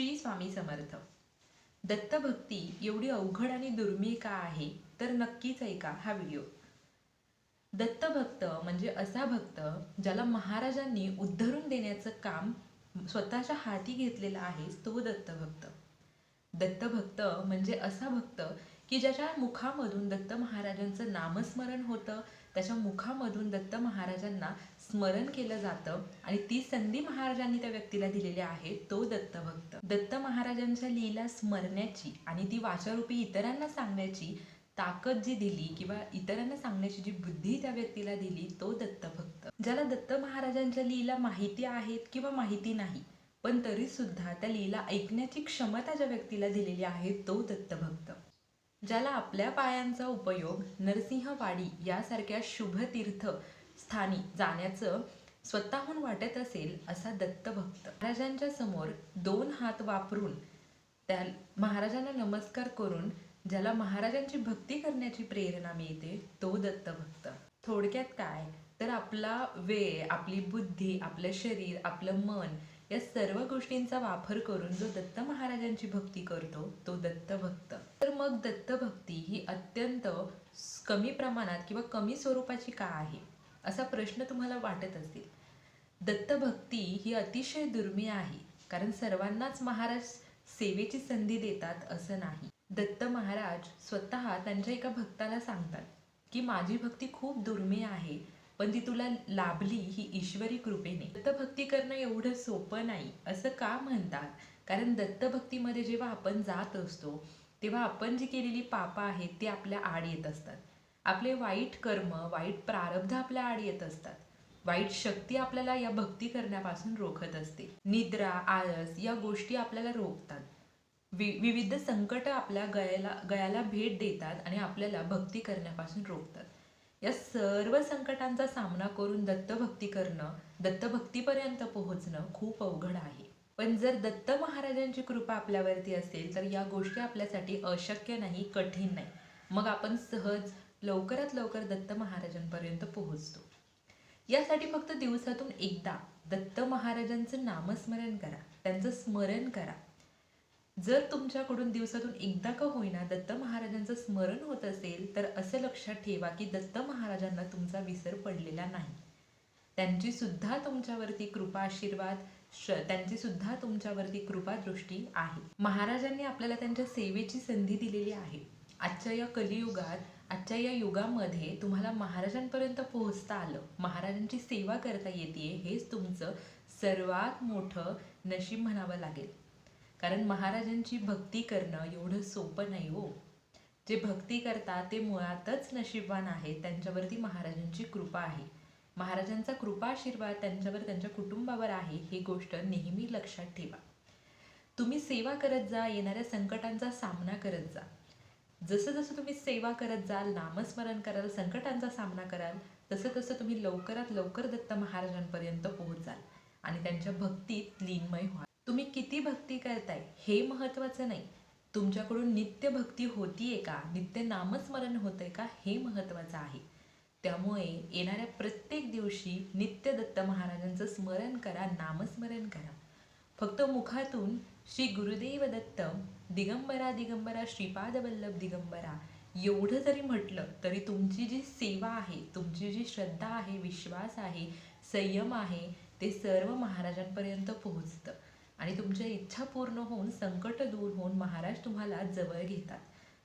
श्री स्वामी समर्थ. दत्तभक्ती एवढी अवघड आणि दुर्मिळ का आहे? तर नक्कीच ऐका हा व्हिडिओ. दत्तभक्त म्हणजे असा भक्त ज्याला महाराजांनी उद्धरून देण्याचं काम स्वतःच्या हाती घेतलेला आहे तो दत्तभक्त. दत्तभक्त म्हणजे असा भक्त की ज्याच्या मुखामधून दत्त महाराजांचं नामस्मरण होतं त्याच्या मुखामधून दत्त महाराजांना स्मरण केलं जातं आणि ती संधी महाराजांनी त्या व्यक्तीला दिलेली आहे तो दत्तभक्त. दत्त महाराजांच्या लीला स्मरण्याची आणि ती वाचारूपी इतरांना सांगण्याची ताकद जी दिली किंवा इतरांना सांगण्याची जी बुद्धी त्या व्यक्तीला दिली तो दत्तभक्त. ज्याला दत्त महाराजांच्या लीला माहिती आहेत किंवा माहिती नाही पण तरीसुद्धा त्या लीला ऐकण्याची क्षमता ज्या व्यक्तीला दिलेली आहे तो दत्तभक्त. ज्याला आपल्या पायांचा उपयोग नरसिंहवाडी यासारख्या शुभतीर्थ स्थानी जाण्याचं स्वतःहून वाटत असेल असा दत्तभक्त. महाराजांच्या समोर दोन हात वापरून त्या महाराजांना नमस्कार करून ज्याला महाराजांची भक्ती करण्याची प्रेरणा मिळते तो दत्तभक्त. थोडक्यात काय? तर आपला वेळ आपली बुद्धी आपलं शरीर आपलं मन या सर्व गोष्टींचा वापर करून जो दत्त महाराजांची भक्ती करतो तो दत्तभक्त तर मग दत्तभक्ती ही अत्यंत कमी प्रमाणात किंवा कमी स्वरूपाची का आहे? असा प्रश्न तुम्हाला वाटत असेल. दत्तभक्ती ही अतिशय दुर्मिळ आहे कारण सर्वांनाच महाराज सेवेची संधी देतात असं नाही. दत्त महाराज स्वतः त्यांच्या एका भक्ताला सांगतात की माझी भक्ती खूप दुर्मिळ आहे पण ती तुला लाभली ही ईश्वरी कृपेने. दत्तभक्ती करणं एवढं सोपं नाही असं का म्हणतात? कारण दत्तभक्तीमध्ये जेव्हा आपण जात असतो तेव्हा आपण जी केलेली पापं आहेत ती आपल्या आड येत असतात. आपले वाईट कर्म वाईट प्रारब्ध आपल्या आड येत असतात. वाईट शक्ती आपल्याला या भक्ती करण्यापासून रोखत असते. निद्रा आळस या गोष्टी आपल्याला रोखतात. वि विविध संकट आपल्या गळ्याला गयाला भेट देतात आणि आपल्याला भक्ती करण्यापासून रोखतात. या सर्व संकटांचा सामना करून दत्तभक्ती करणं दत्तभक्तीपर्यंत पोहोचणं खूप अवघड आहे. पण जर दत्त महाराजांची कृपा आपल्यावरती असेल तर या गोष्टी आपल्यासाठी अशक्य नाही कठीण नाही. मग आपण सहज लवकरात लवकर दत्त महाराजांपर्यंत पोहोचतो. यासाठी फक्त दिवसातून एकदा दत्त महाराजांचं नामस्मरण करा त्यांचं स्मरण करा. जर तुमच्याकडून दिवसातून एकदा का होईना दत्त महाराजांचं स्मरण होत असेल तर असं लक्षात ठेवा की दत्त महाराजांना तुमचा विसर पडलेला नाही. त्यांची सुद्धा तुमच्यावरती कृपा आशीर्वाद श त्यांची सुद्धा तुमच्यावरती कृपा दृष्टी आहे. महाराजांनी आपल्याला त्यांच्या सेवेची संधी दिलेली आहे. आजच्या या कलियुगात आजच्या या युगामध्ये तुम्हाला महाराजांपर्यंत पोहोचता आलं. महाराजांची सेवा करता येते हेच तुमचं सर्वात मोठं नशीब म्हणावं लागेल. कारण महाराजांची भक्ती करणं एवढं सोपं नाही हो. जे भक्ती करतात ते मुळातच नशीबवान आहेत त्यांच्यावरती महाराजांची कृपा आहे. महाराजांचा कृपा आशीर्वाद त्यांच्यावर त्यांच्या कुटुंबावर आहे ही गोष्ट नेहमी लक्षात ठेवा. तुम्ही सेवा करत जा येणाऱ्या संकटांचा सामना करत जा. जसं जसं तुम्ही सेवा करत जाल नामस्मरण कराल संकटांचा सामना कराल तसं तसं तुम्ही लवकरात लवकर दत्त महाराजांपर्यंत पोहोचाल आणि त्यांच्या भक्तीत लीनमय व्हाल. तुम्ही किती भक्ती करताय हे महत्त्वाचं नाही. तुमच्याकडून नित्य भक्ती होतीये का? नित्य नामस्मरण होतंय का? हे महत्त्वाचं आहे. त्यामुळे येणाऱ्या प्रत्येक दिवशी नित्य दत्त महाराजांचं स्मरण करा नामस्मरण करा. फक्त मुखातून श्री गुरुदेव दत्त दिगंबरा दिगंबरा श्रीपाद वल्लभ दिगंबरा एवढं जरी म्हटलं तरी तुमची जी सेवा आहे तुमची जी श्रद्धा आहे विश्वास आहे संयम आहे ते सर्व महाराजांपर्यंत पोहोचतं. आणि तुमच्या इच्छा पूर्ण होऊन संकट दूर होऊन महाराज तुम्हाला जवळ घेतात.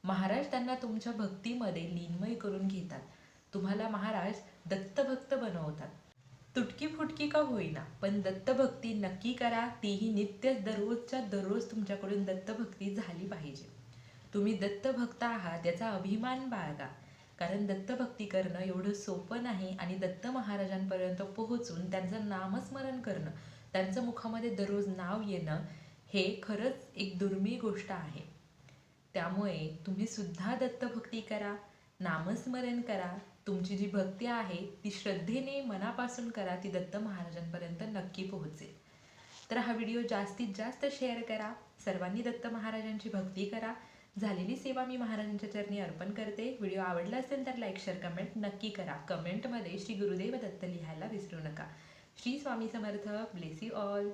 महाराज त्यांना तुमच्या भक्तीमध्ये लीनमय करून घेतात. तुम्हाला महाराज दत्तभक्त बनवतात. तुटकी फुटकी का होईना पण दत्तभक्ती नक्की करा तीही नित्य दररोजच्या दररोज तुमच्याकडून दत्तभक्ती झाली पाहिजे. तुम्ही दत्तभक्त आहात याचा अभिमान बाळगा. कारण दत्तभक्ती करणं एवढं सोपं नाही आणि दत्त महाराजांपर्यंत पोहोचून त्यांचं नामस्मरण करणं त्यांचं मुखामध्ये दररोज नाव येणं हे खरंच एक दुर्मिळ गोष्ट आहे. त्यामुळे तुम्ही सुद्धा दत्तभक्ती करा नामस्मरण करा. तुमची जी भक्ती आहे ती श्रद्धेने मनापासून करा ती दत्त महाराजांपर्यंत नक्की पोहोचेल. तर हा व्हिडिओ जास्तीत जास्त शेअर करा सर्वांनी दत्त महाराजांची भक्ती करा. झालेली सेवा मी महाराजांच्या चरणी अर्पण करते. व्हिडिओ आवडला असेल तर लाईक शेअर कमेंट नक्की करा. कमेंटमध्ये श्री गुरुदेव दत्त लिहायला विसरू नका. Shri Swami Samarth bless you all